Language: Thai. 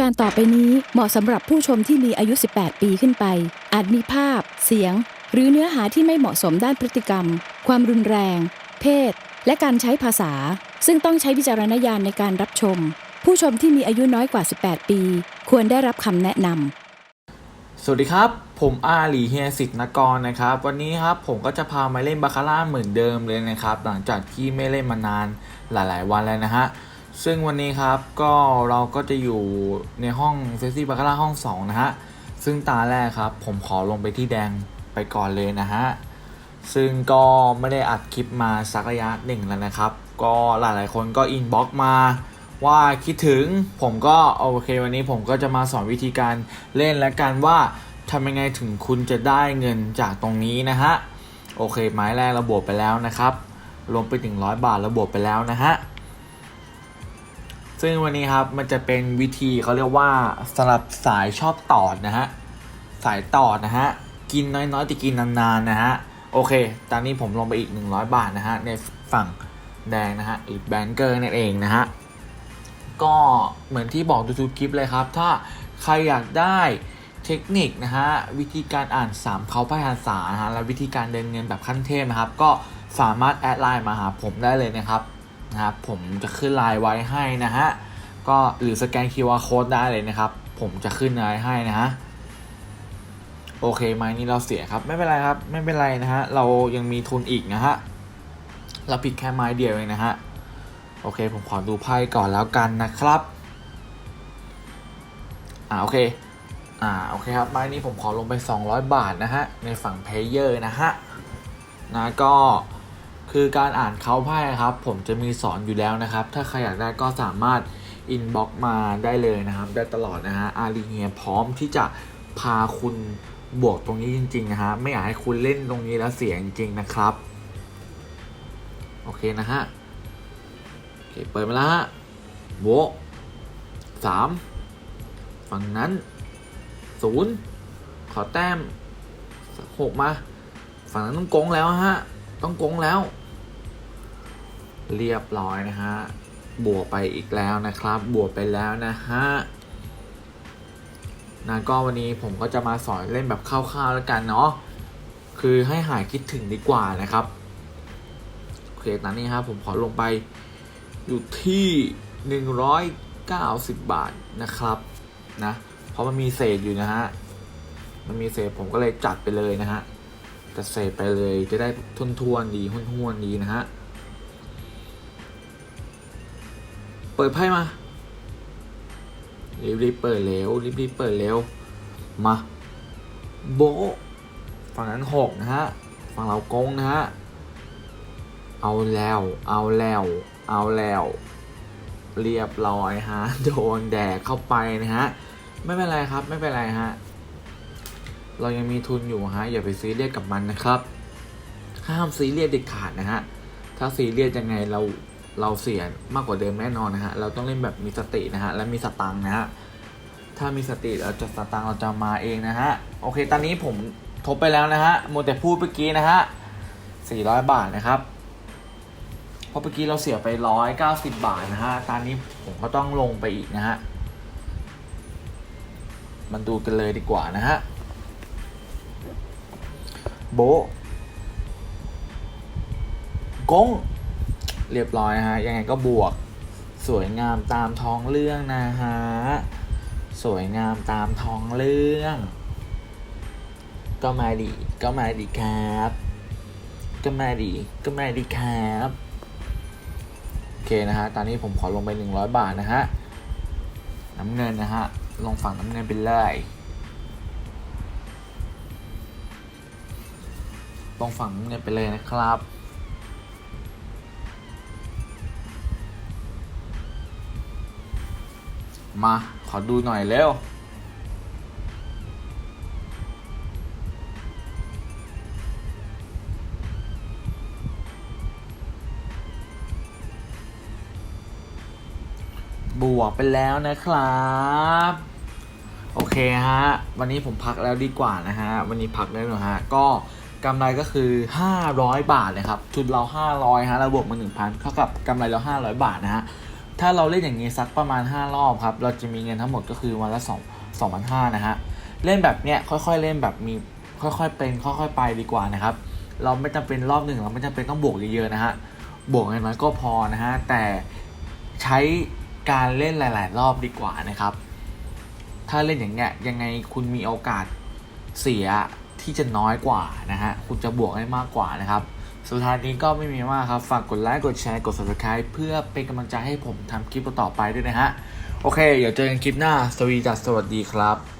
การต่อไปนี้เหมาะสำหรับผู้ชมที่มีอายุ 18 ปีขึ้นไป อาจมีภาพ เสียง หรือเนื้อหาที่ไม่เหมาะสมด้านพฤติกรรม ความรุนแรง เพศ และการใช้ภาษา ซึ่งต้องใช้วิจารณญาณในการรับชม ผู้ชมที่มีอายุน้อยกว่า 18 ปี ควรได้รับคำแนะนำสวัสดีครับ ผมอาหลีเฮียสิทธนกรนะครับ วันนี้ครับผมก็จะพามาเล่นบาคาร่าเหมือนเดิมเลยนะครับ หลังจากที่ไม่เล่นมานานหลาย ๆ วันแล้วนะฮะ ซึ่งวันนี้ครับก็เราก็จะอยู่ในห้องเฟสซี่บาคาร่าห้อง 2 นะฮะ ซึ่งตาแรกครับ ผมขอลงไปที่แดงไปก่อนเลยนะฮะ ซึ่งก็ไม่ได้อัดคลิปมาสักระยะหนึ่งแล้วนะครับ ก็หลายๆคนก็อินบ็อกมาว่าคิดถึงผมก็โอเควันนี้ผมก็จะมาสอนวิธีการเล่นและกันว่าทำยังไงถึงคุณจะได้เงินจากตรงนี้นะฮะ โอเคไม้แรกเราบวกไปแล้วนะครับรวมไปถึงร้อยบาทเราบวกไปแล้วนะฮะ ซึ่งวันนี้ครับมันจะเป็นวิธีเขาเรียกว่าสำหรับสายชอบตอดนะฮะสายตอดนะฮะกินน้อยๆแต่กินนานๆนะฮะโอเค ตอนนี้ผมลงไปอีก 100 บาทนะฮะในฝั่งแดงนะฮะอีกแบงเกอร์นั่นเองนะฮะก็เหมือนที่บอกทุกๆคลิปเลยครับ ถ้าใครอยากได้เทคนิคนะฮะวิธีการอ่าน 3เขาพภาษานะฮะและวิธีการเดินเงินแบบขั้นเทพนะครับ ก็สามารถแอดไลน์มาหาผมได้เลยนะครับ นะครับผมจะขึ้นไลน์ไว้ให้นะฮะก็หรือสแกน QR code ได้เลยนะครับ ผมจะขึ้นไลน์ให้นะฮะโอเคไหมนี้เราเสียครับไม่เป็นไรครับไม่เป็นไรนะฮะเรายังมีทุนอีกนะฮะเราผิดแค่ไม้เดียวเองนะฮะโอเคผมขอดูไพ่ก่อนแล้วกันนะครับอ่าโอเคอ่าโอเคครับไม้นี้ผมขอลงไป 200 บาทนะฮะในฝั่งเพลเยอร์นะฮะนะก็ คือการอ่านเขาไพ่ครับ ผมจะมีสอนอยู่แล้วนะครับ ถ้าใครอยากได้ก็สามารถอินบ็อกมาได้เลยนะครับ ได้ตลอดนะฮะอารีเฮียพร้อมที่จะพาคุณบวกตรงนี้จริงๆนะฮะไม่อยากให้คุณเล่นตรงนี้แล้วเสียจริงๆนะครับ โอเคนะฮะโอเคเปิดมาแล้วฮะโบะสามฝั่งนั้นศูนย์ขอแต้มหกมา ฝั่งนั้นต้องโกงแล้วฮะ ต้องโกงแล้ว เรียบร้อยนะฮะ บวกไปอีกแล้วนะครับ บวกไปแล้วนะฮะนะก็วันนี้ผมก็จะมาสอนเล่นแบบคร่าวๆแล้วกันเนาะ คือให้หายคิดถึงดีกว่านะครับโอเคตอนนี้ครับผมขอลงไปอยู่ที่ 190 บาทนะครับนะ เพราะมันมีเศษอยู่นะฮะ มันมีเศษผมก็เลยจัดไปเลยนะฮะจะเศษไปเลยจะได้ทุนทวนดีทุนทวนดีนะฮะ ปิดไพ่มารีบๆเปิดเร็วรีบๆเปิดเร็วมาโบฝั่งนั้นหกนะฮะฝั่งเรากงนะฮะเอาแล้ว เอาแล้ว เอาแล้ว เรียบร้อยฮะโดนแดกเข้าไปนะฮะไม่เป็นไรครับไม่เป็นไรฮะเรายังมีทุนอยู่ฮะอย่าไปซีเรียสกับมันนะครับ ห้ามซีเรียสเด็ดขาดนะฮะถ้าซีเรียสยังไงเรา เราเสียมากกว่าเดิมแน่นอนนะฮะ เราต้องเล่นแบบมีสตินะฮะ และมีสตังนะฮะ ถ้ามีสติเราจะสตังเราจะมาเองนะฮะ โอเค ตอนนี้ผมทบไปแล้วนะฮะโมแต่พูดเมื่อกี้นะฮะ400 บาทนะครับเพราะเมื่อกี้เราเสียไปร้อยเก้าสิบาทนะฮะ ตอนนี้ผมก็ต้องลงไปอีกนะฮะ มันดูกันเลยดีกว่านะฮะ โบกง เรียบร้อยนะฮะ ยังไงก็บวกสวยงามตามท้องเรื่องนะฮะ สวยงามตามท้องเรื่อง ก็มาดีก็มาดีครับ ก็มาดีก็มาดีครับโอเคนะฮะ ตอนนี้ผมขอลงไป 100 บาทนะฮะ น้ำเงินนะฮะ ลงฝั่งน้ำเงินไปเลยลงฝั่งน้ำเงินไปเลยนะครับ มา ขอดูหน่อยเร็วบวกไปแล้วนะครับ โอเคฮะ วันนี้ผมพักแล้วดีกว่านะฮะ วันนี้พักได้แล้วฮะ ก็กำไรก็คือ 500 บาทเลยครับ ชุดเรา 500ฮะเราบวกมา 1,000เท่ากับกำไรเรา 500 บาทนะฮะ ถ้าเราเล่นอย่างนี้สักประมาณ 5 รอบครับ เราจะมีเงินทั้งหมดก็คือวันละ2 2 5 0 0นะฮะ เล่นแบบเนี้ยค่อยๆเล่นแบบมีค่อยๆเป็นค่อยๆไปดีกว่านะครับ เราไม่จำเป็นรอบหนึ่งเราไม่จำเป็นต้องบวกเยอะๆนะฮะ บวกน้อยก็พอนะฮะ แต่ใช้การเล่นหลาย ๆ รอบดีกว่านะครับ ถ้าเล่นอย่างเงี้ยยังไงคุณมีโอกาสเสียที่จะน้อยกว่านะฮะ คุณจะบวกได้มากกว่านะครับ สุดท้ายนี้ก็ไม่มีมากครับ ฝากกดไลค์กดแชร์กด subscribe เพื่อเป็นกำลังใจให้ผมทำคลิปต่อไปด้วยนะฮะ โอเค เดี๋ยวเจอกันคลิปหน้า สวีจัสสวัสดีครับ